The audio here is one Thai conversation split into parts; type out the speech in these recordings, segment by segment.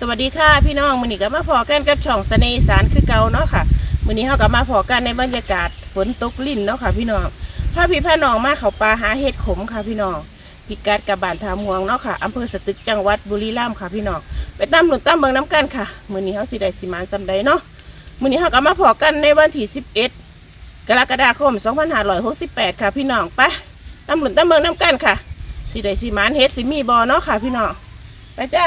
สวัสดีค่ะพี่น้องมือนี้ก็มาพอกันกับช่องเสน่ห์อีสารคือเก่าเนาะค่ะมือนี้เฮาก็มาพอกันในบรรยากาศฝนตกลิ่นเนาะค่ะ พี่น้องพาพี่พาน้องมาเขาปลาหาเห็ดขมค่ะพี่น้องพิกัดกับบ้านทามวงเนาะค่ะอำเภอสตึกจังหวัดบุรีรัมย์ค่ะพี่น้องไปตามหนุนตามเบิงน้ำกันค่ะมือนี้เฮาสิได้สิมานซำใดเนาะมือนี้เฮาก็มาพอกันในวันที่11 กรกฎาคม 2568 ค่ะพี่น้องไปตามหนุนตามเบิงน้ำกันค่ะสิได้สิมานเฮ็ดสิมีบ่เนาะค่ะ พี่น้องไปจ้า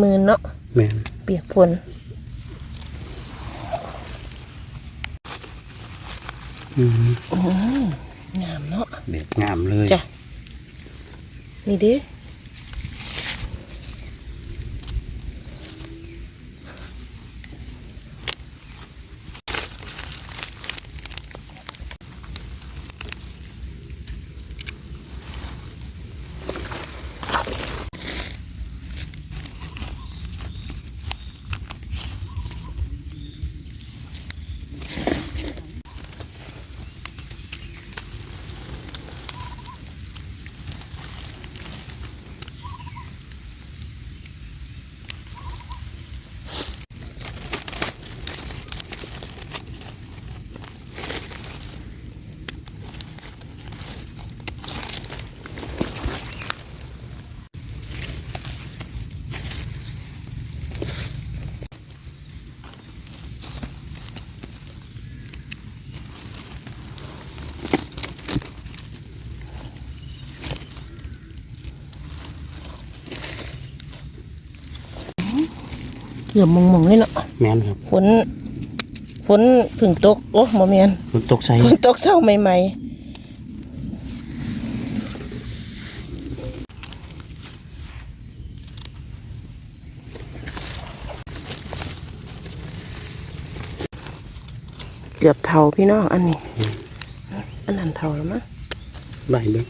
มือเนาะแม่นเปียกฝนอืมงามเนาะแบบงามเลยจ้ะนี่เดิ เหลือมมองๆเลยเนาะแม่นครับฝนฝนถึงตกโอ้โมเมนฝนตกใส่ฝนตกเศร้าใหม่ๆเกือบเท่าพี่น้องอันนี้ อันนั้นเท่าแล้วมั้งใบเบิ้ง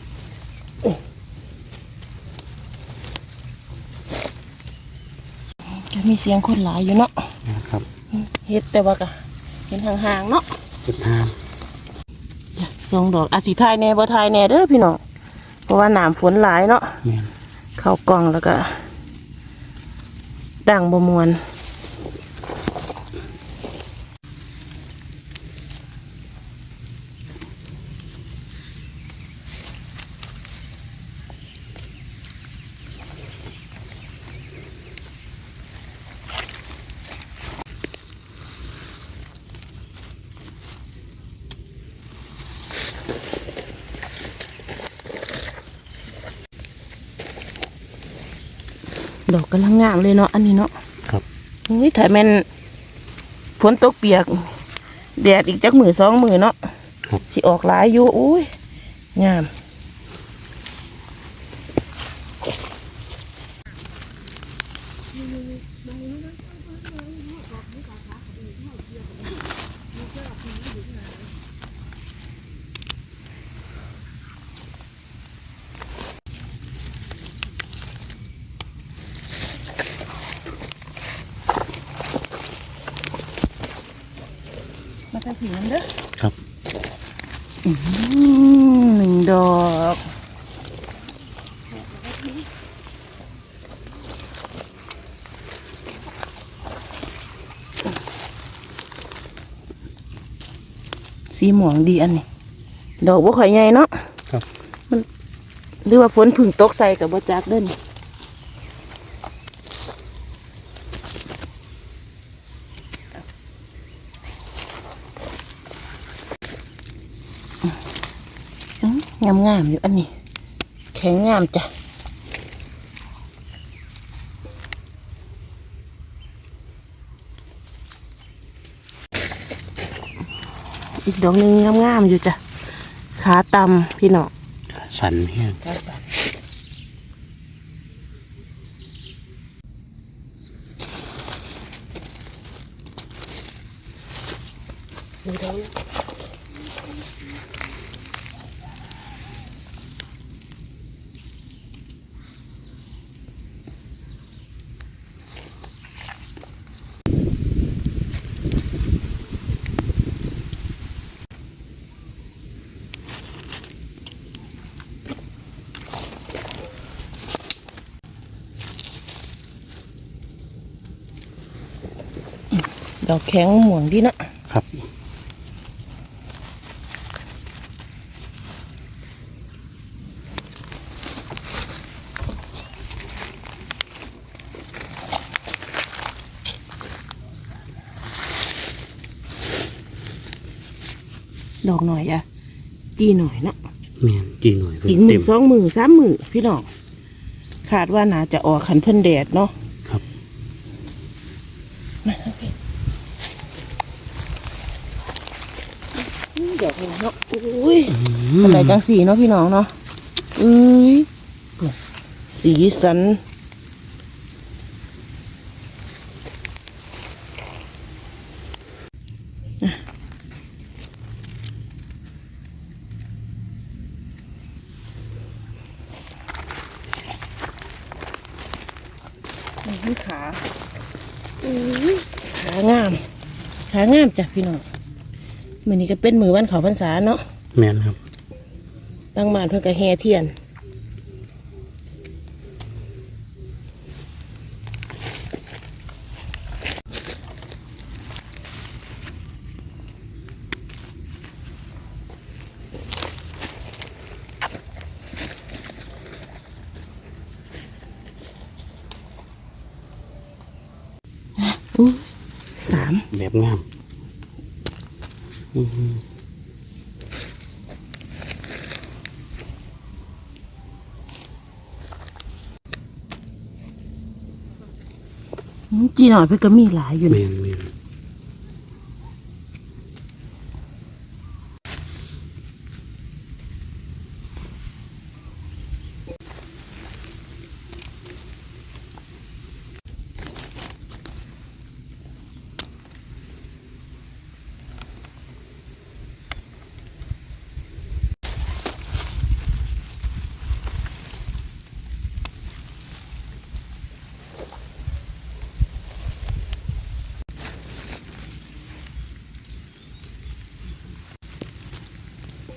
มีเสียงคนหลายอยู่เนาะนะครับเฮ็ดแต่ว่าก็เห็นห่างๆเนาะจุดทางจ้ะสองดอกอาสิทายแหน่บ่ทายแหน่เด้อพี่น้องเพราะว่าน้ำฝนหลายเนาะแม่นเข้ากล่องแล้วก็ดังบ่มวน ดอกกำลังงามเลยเนาะอันนี้เนาะครับอุ้ยถ้าแม่นฝนตกเปียก แดดอีกจักมือสองมือเนาะครับสิออกหลายอยู่อุ้ยงาม มาทางสีน้ำเด้อครับอืมหนึ่งดอกสีหมองดีอันนี้ ดอกบ่ค่อยใหญ่เนาะครับหรือว่าฝนพึ่งตกใส่กับบ่จักเด้นงามงามๆอยู่อันนี้ แข็งงามจ้ะอีกดอกหนึงงามๆอยู่จ้ะขาตำพี่น้องสันแห้งดูดอก ดอกแข็งหม่วงดีเนาะครับดอกหน่อยอะจีหน่อยเนาะแม่นกี่หน่วยเพิ่นอีกหเต็มื่มนสองหมื่นสามหมื่นพี่น้องขาดว่าน่าจะออกขันเพิ่นแดดเนาะ ครับ มาครับพี่อื้อดอกนี้เนาะ อุ้ยมอะไรจังสีเนาะพี่น้องเนาะเอ้ยสีสันนี่ขาอุ้ยขางาม ขางามจ้ะพี่น้องมือนี้ก็เป็นมือวันเขาพรรษาเนาะ แม่นครับ ตั้งมานเพื่อกระแฮเทียนอุ้ยสาม แบบงาม อืมอื จีหน่อยเพื่อก็มีหลายอยู่แม่นะนแมน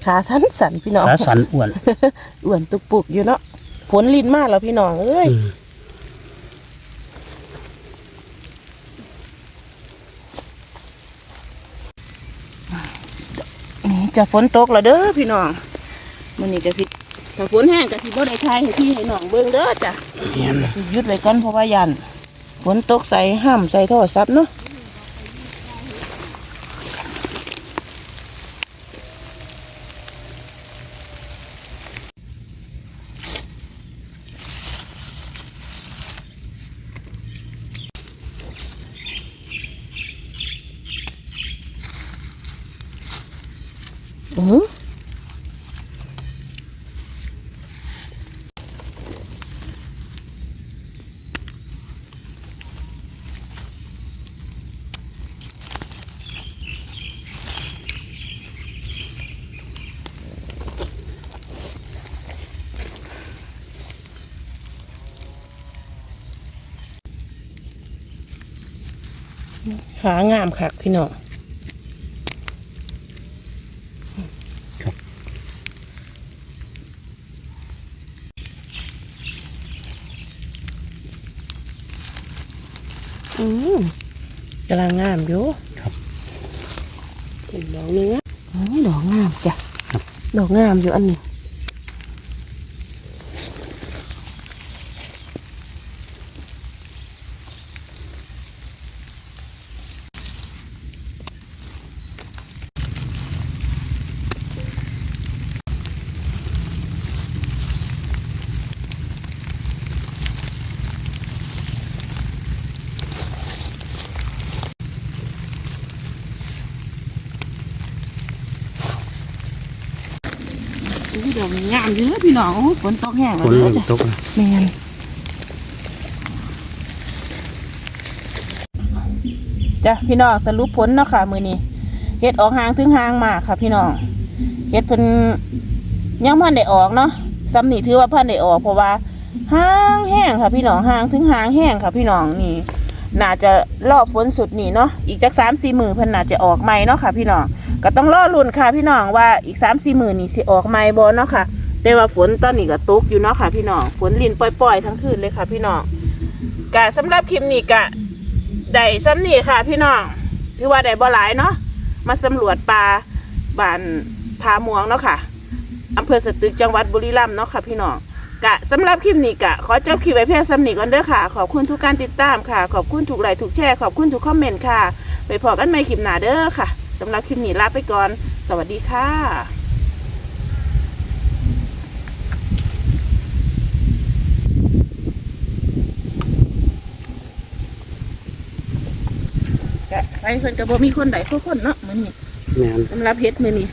ขาสันสันๆพี่น้องขาสันอ้วนอ้วนตุกปุกอยู่เนาะฝนลินมากแล้วพี่น้องเอ้ยอืมจะฝนตกแล้วเด้อพี่น้องมันนี่ก็สิถ้าฝนแห้งก็สิบ่ได้ทายให้พี่ให้น้องเบิ่งเด้อจ้ะแม่นสิหยุดไว้ก่อนเพราะว่ายันฝนตกใส่ห้ามใส่โทรศัพท์เนาะ อือหางามคักพี่น้อง อืมกำลังงามอยู่ครับเป็นดอกเนื้ออ๋อดอกงามจ้ะครับดอกงามอยู่อันนี้ อุ้ยดอกนี้งามอยู่เด้อพี่น้องโอ้ยฝนตกแห้งฝแล้วนเด้เริ่อมจ้ะตกแล้วแมนจ้ะพี่น้องสรุปผลเนาะค่ะ มือนี้เฮ็ดออกหางถึงหางมากค่ะ พี่น้องเฮ็ดเพิ่นยังพันได้ออกเนาะซ้ำนี่ถือว่าพันได้ออก เพราะว่าหางแห้งค่ะ พี่น้องหางถึงหางแห้งค่ะ พี่น้องนี่น่าจะรอบฝนสุดนี่เนาะอีกจักสามสี่มือเพิ่นน่าจะออกใหม่เนาะค่ะ พี่น้อง ก็ต้องรอลุ้นค่ะพี่น้องว่าอีกสามสี่หมือนี่สิออกใหม่บ่เนาะค่ะแต่ว่าฝนตอนนี้ก็ตกอยู่เนาะค่ะพี่น้องฝนลินปล่อย ๆ ทั้งคืนเลยค่ะ พี่น้องกะสำหรับคลิปนี้กะได้ซ้ำนี่ค่ะ พี่น้องถือว่าได้บ่หลายเนาะมาสำรวจปลาบ้านผาม่วงเนาะค่ะอำเภอสตึกจังหวัดบุรีรัมย์เนาะค่ะพี่น้องกะสำหรับคลิปนี้กะขอจบคลิปไว้เพียงสำนีก่อนเด้อค่ะ ขอบคุณทุกการติดตามค่ะ ขอบคุณทุกไลค์ทุกแชร์ขอบคุณทุกคอมเมนต์ค่ะ ไปพอกันใหม่คลิปหน้าเด้อค่ะ สำหรับคลิปนี้ลาไปก่อน สวัสดีค่ะกะไปเพิ่นก็บ่มีคนใดคนเนาะมื้อนี้แมนสำหรับเฮ็ดมื้อนี้